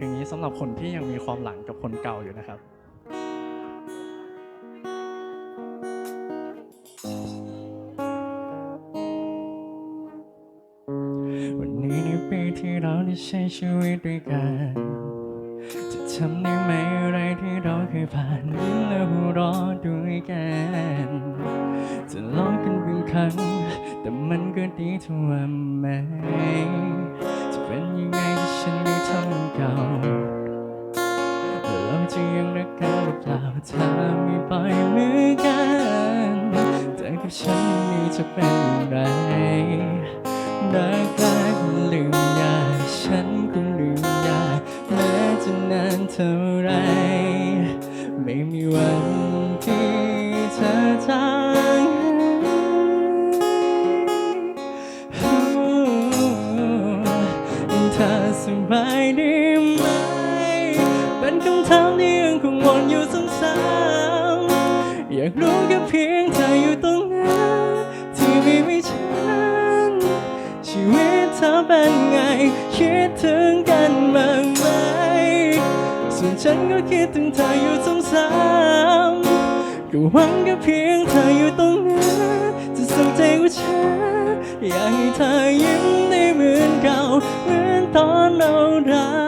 เพลงนี้สำหรับคนที่ยังมีความหลังกับคนเก่าอยู่นะครับวันนี้ในปีที่เราได้ใช้ชีวิตด้วยกันจะทำได้ไหมอะไรที่เราเคยผ่านยิ้มและหัวเราะด้วยกันจะลองกันเป็นครั้ง แต่มันก็ดีทั่วไหม เป็นยังไงถ้าฉันได้ทำเก่าเราจะยังรักกันหรือเปล่าถ้าไม่ปล่อยมือกันแต่กับฉันนี่จะเป็นอย่างไรรักแรกลืมยากฉันคงลืมยากแม้จะนานเท่าไร ไม่มีวัน ดีไหม เป็นคำถามที่ยังคงวนอยู่ซ้ำๆอยากรู้แค่เพียงเธออยู่ตรงนั้นที่ไม่มีฉัน ชีวิตเธอเป็นไง คิดถึงกันบ้างไหม ส่วนฉันก็คิดถึงเธออยู่ซ้ำๆก็หวังแค่เพียงเธออยู่ตรงนั้น จะสุขใจกว่าอยากให้เธอยิ้มได้เหมือนเก่าเหมือนตอนเรารัก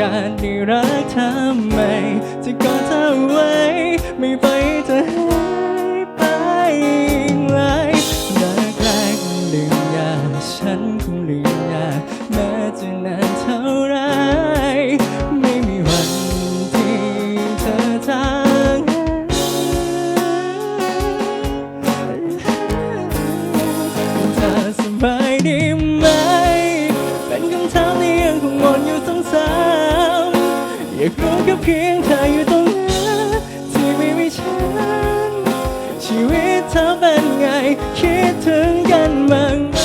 การได้รักทำไมจะกอดเธอไว้ ไม่ไปล่อยให้ กรู้แค่เพียงเธออยู่ตรงนั้นที่ไม่มีฉัน ชีวิตเธอเป็นไง คิดถึงกันบ้างไหม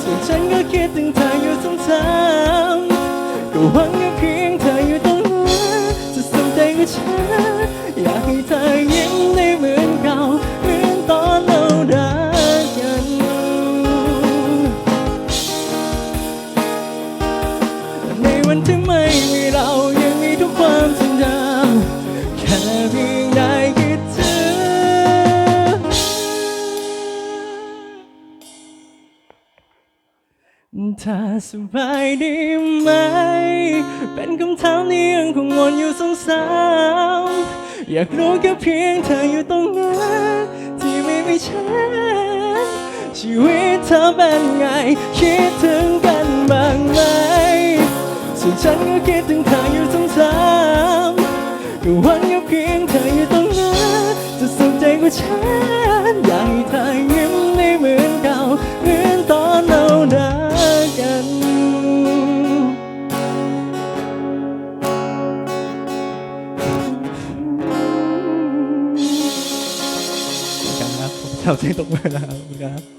ส่วนฉันก็คิดถึงเธออยู่ซ้ำๆก็หวังแค่เพียงเธออยู่ตรงนั้นจะสนใจกับฉัน อยากให้เธอยิ้มได้เหมือนเก่าเหมือนตอนเรารักกันในวันที่ไม่ เธอสบายดีไหม เป็นคำถามที่ยังคงวนอยู่สงสารอยากรู้แค่เพียงเธออยู่ตรงนั้นที่ไม่มีฉัน ชีวิตเธอเป็นไง คิดถึงกันบ้างไหม ส่วนฉันก็คิดถึงเธออยู่ซ้ำๆก็หวังแค่เพียงเธออยู่ตรงนั้นจะสุขใจกว่าฉัน ครับผมแถวที่ตกเวลาครับ